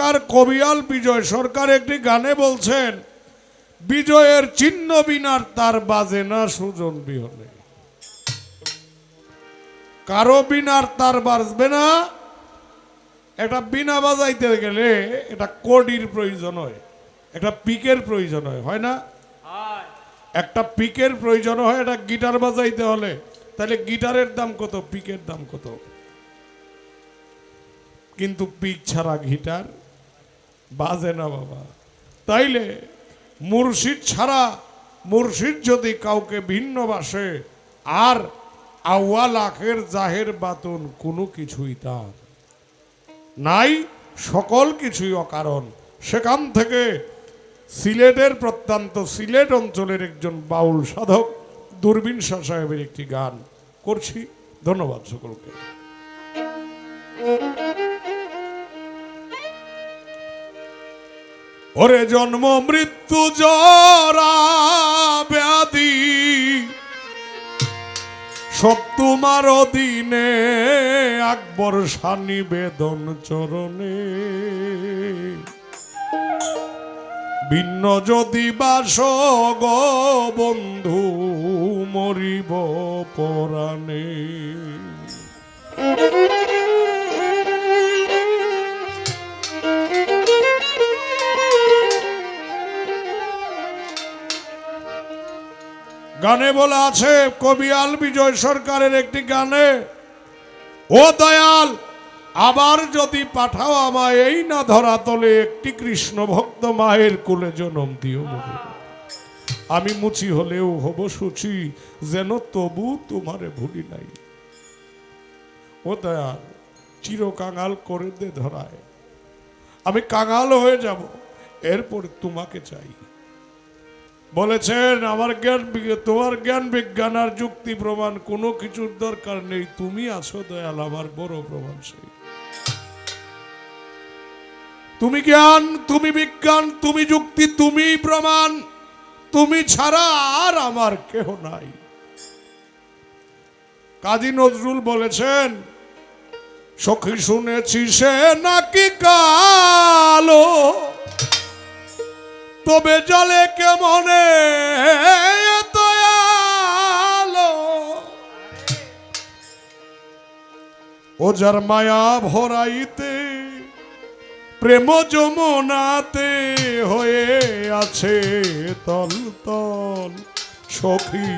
সরকার কবিয়াল বিজয়, সরকার একটি গানে বলছেন, বিজয়ের চিহ্ন বিনার তার বাজে না সুজন বিহনে। কারও বিনার তার বাজবে না একটা বিনা বাজাইতে গেলে এটা কোডির প্রয়োজন হয় একটা পিকের প্রয়োজন হয় হয় না? একটা পিকের প্রয়োজন হয়, এটা গিটার বাজাইতে হলে, তাহলে গিটারের দাম কত, পিকের দাম কত? কিন্তু পিক ছাড়া গিটার বাজে না বাবা। তাইলে মুর্শিদ ছাড়া মুর্শিদ যদি কাউকে ভিন্ন বাসে, আর আউয়াল আখের জাহের বাতন কোনো কিছুই তার নাই, সকল কিছুই অকারণ। সেখান থেকে সিলেটের প্রত্যন্ত সিলেট অঞ্চলের একজন বাউল সাধক দূরবীন শাহ সাহেবের একটি গান করছি। ধন্যবাদ সকলকে। ওরে জন্ম, মৃত্যু জরা ব্যাধি সব তোমার দিনে আকবর সানিবেদন চরণে। ভিন্ন যদি বাস গো বন্ধু, মরিব পরাণে। গানে বলা আছে কবিয়াল বিজয় সরকারের একটি গানে, ও দয়াল, আবার যদি পাঠাও আমায় এই না ধরা তলে, একটি কৃষ্ণ ভক্ত মায়ের কোলে জনম দিও আমি মুচি হলেও হব সুচি, যেন তবু তোমারে ভুলি নাই। ও দয়াল, চির কাঙাল করে দে ধরায়। আমি কাঙাল হয়ে যাব, এরপর তোমাকে চাই। বলেছেন, আমার জ্ঞান তোমার জ্ঞান বিজ্ঞান আর যুক্তি প্রমাণ, কোনো কিছুর দরকার নেই। তুমি আছো দয়াল, আমার বড় প্রমাণ সেই। তুমি জ্ঞান, তুমি বিজ্ঞান, তুমি যুক্তি, তুমি প্রমাণ। তুমি ছাড়া আর আমার কেহ নাই। কাজী নজরুল বলেছেন, সখী শুনেছি সে নাকি কালো। তবে জলে কেমনে ও যার মায়া ভরাইতে, প্রেম যমুনাতে হয়ে আছে তল তল। সখী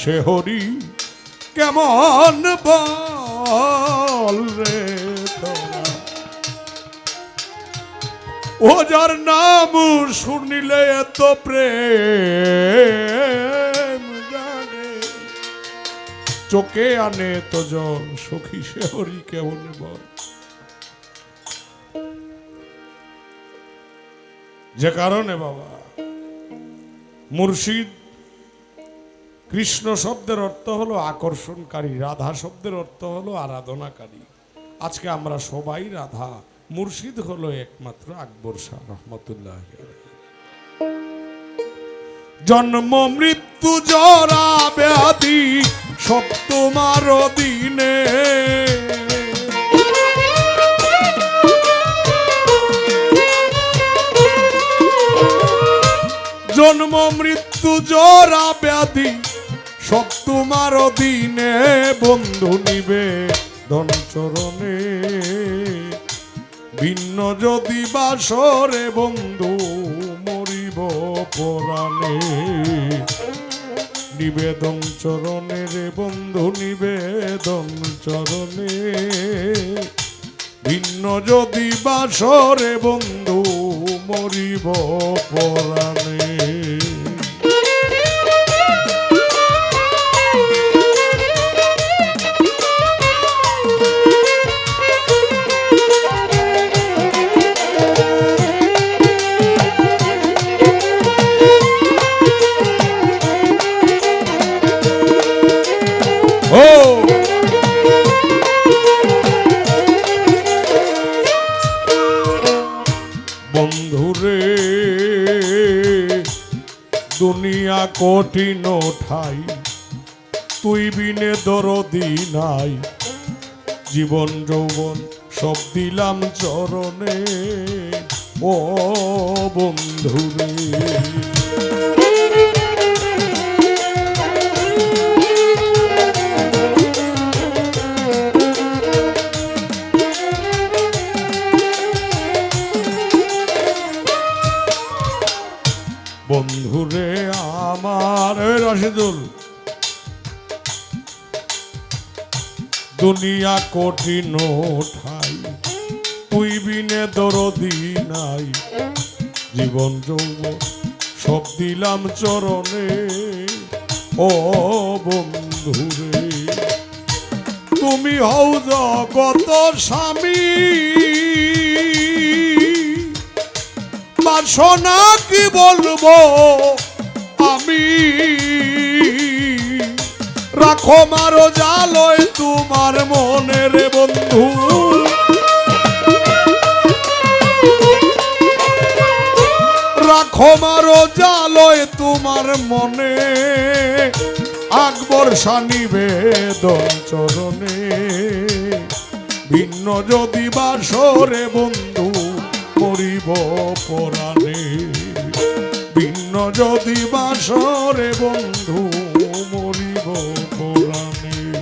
সে হরি কেমন বল রে? ও যার নাম শুনিলে এত প্রেম জাগে চোখে আনে তো জল সখী সে হরি কেমন বল। যে কারণে বাবা, মুর্শিদ কৃষ্ণ শব্দের অর্থ হলো আকর্ষণকারী, রাধা শব্দের অর্থ হলো আরাধনাকারী। আজকে আমরা সবাই রাধা মুর্শিদ হলো একমাত্র আকবর শাহ রহমতুল্লাহ। জন্ম, মৃত্যু, জরা, ব্যাধি সব তোমার দিনে। জন্ম, মৃত্যু, জরা, ব্যাধি সব তোমার দিনে। বন্ধু নিবে ধন চরণে। ভিন্ন যদি বাসরে বন্ধু মরিব পরাণে। নিবেদন চরণে রে বন্ধু, নিবেদন চরণে। ভিন্ন যদি বাসরে বন্ধু মরিব পরাণে। কঠিন ঠাই তুই বিনে দরদি নাই। জীবন যৌবন সব দিলাম চরণে ও বন্ধুরে দুনিয়া কঠিন ঠাই তুই বিনে দরদি নাই। জীবন যৌব সব দিলাম চরণে, ও বন্ধুরে। তুমি হও জগত স্বামী বাসনা কি বলব আমি? রাখো মারো জালয় তোমার মনের বন্ধু। রাখো মারো জালয় তোমার মনে, আকবর নিবেদন চরণে। ভিন্ন যদি বাসরে মরিব পরাণে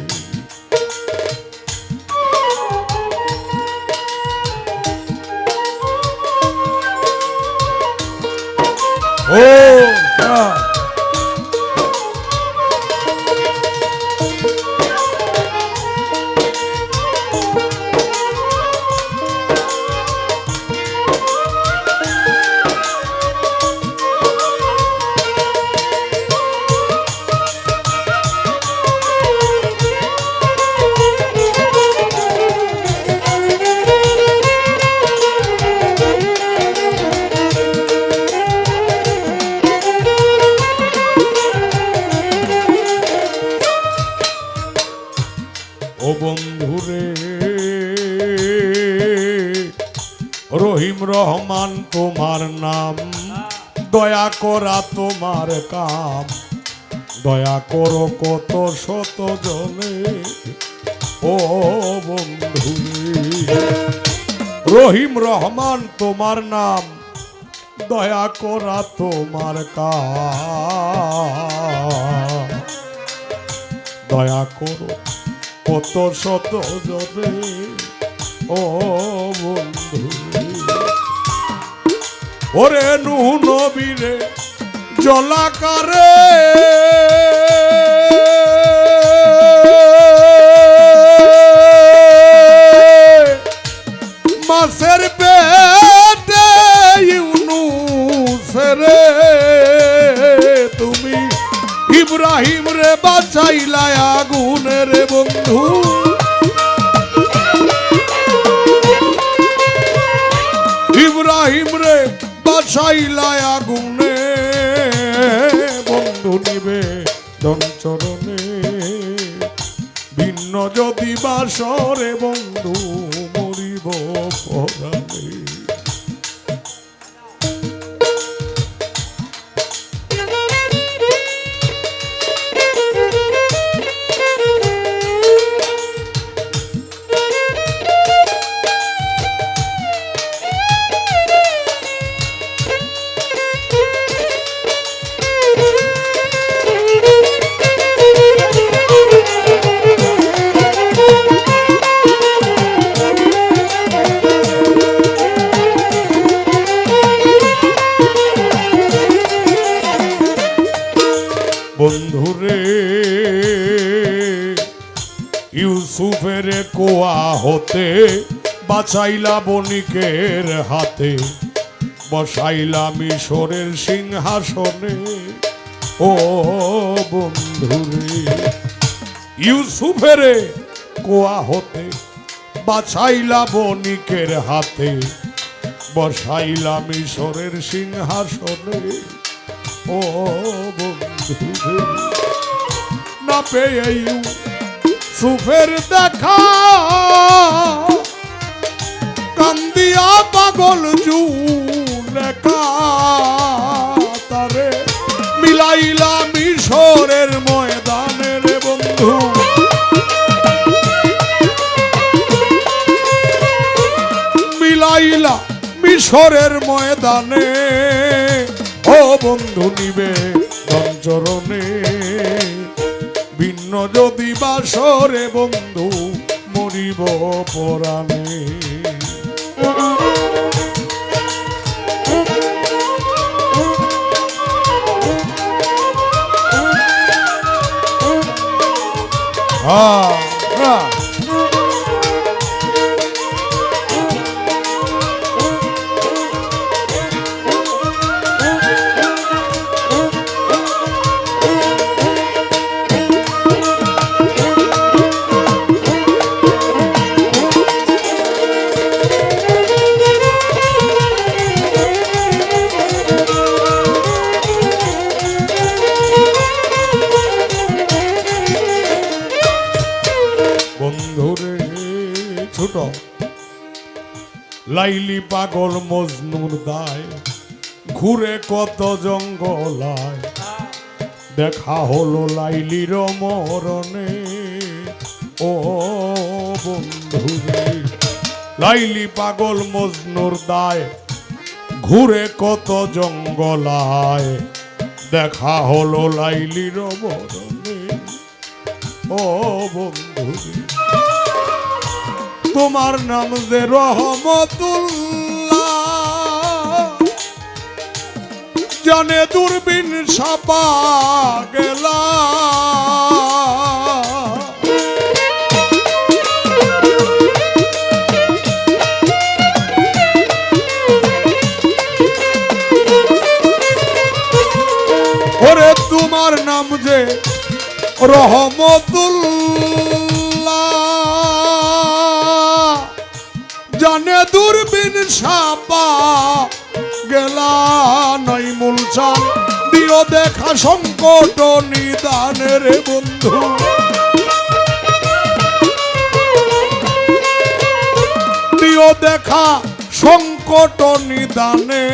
রহিম রহমান তোমার নাম। দয়া করা তোমার কাম। দয়া করো কত শত জনে ও বন্ধুরে রহিম রহমান তোমার নাম। দয়া করা তোমার কাম। দয়া করো কত শত জনে ও বন্ধু ওরে নু নবীরে জলাকারে। মাসের পেটে ইউনুসরে তুমি ইব্রাহিম রে বাঁচাইলা আগুনে রে বন্ধু। বাঁচাইলা আগুনে বন্ধু নিবে চরণে ভিন্ন যদি বাসরে বন্ধু মরিব পরাণে। বাঁচাইলা বণিকের হাতে বসাইলা মিশরের সিংহাসনে। ও বন্ধুরে ইউসুফের কোয়া হতে, বাছাইলা বণিকের হাতে বসাইলা মিশরের সিংহাসনে। ও বন্ধু না পেয়ে সুফের দেখা। কান্দিয়া পাগল জুলেকা তারে। মিলাইলা মিশরের ময়দানের বন্ধু। মিলাইলা মিশরের ময়দানে। ও বন্ধু, নিবে ভিন্ন যদি বাসরে বন্ধু মরিব পরাণে ah. লাইলি পাগল মজনুর দায়, ঘুরে কত জঙ্গলায়। দেখা হলো লাইলির মরণে, ও বন্ধুরে লাইলি পাগল মজনুর দায়, ঘুরে কত জঙ্গলায়। দেখা হলো লাইলির মরণে, ও বন্ধু তোমার নাম যে রহমতুল্লাহ। জানে দূরবীন সাপা গেলা। তোমার নাম যে রহমতুল্লাহ। দূরবীন সাপা গেলা নাই মূলচান দিও দেখা সংকট নিদানের বন্ধু। দিও দেখা সংকট নিদানে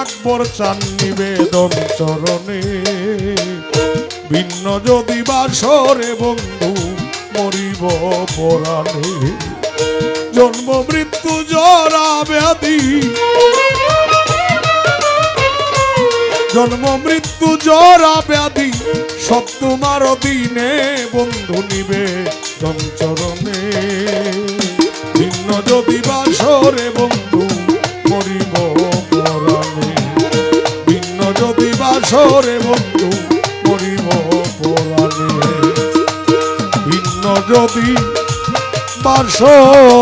আকবর চান নিবেদন চরণে। ভিন্ন যদি বাসরে বন্ধু মরিব পরাণে। জন্ম মৃত্যু জরা ব্যাধি। জন্ম মৃত্যু জরা ব্যাধি, সব তোমার দিনে বন্ধু নিবে চরণে ভিন্ন যদি বাসরে বন্ধু মরিব পরাণে। ভিন্ন যদি বাসরে বন্ধু মরিব পরাণে। ভিন্ন যদি বাসরে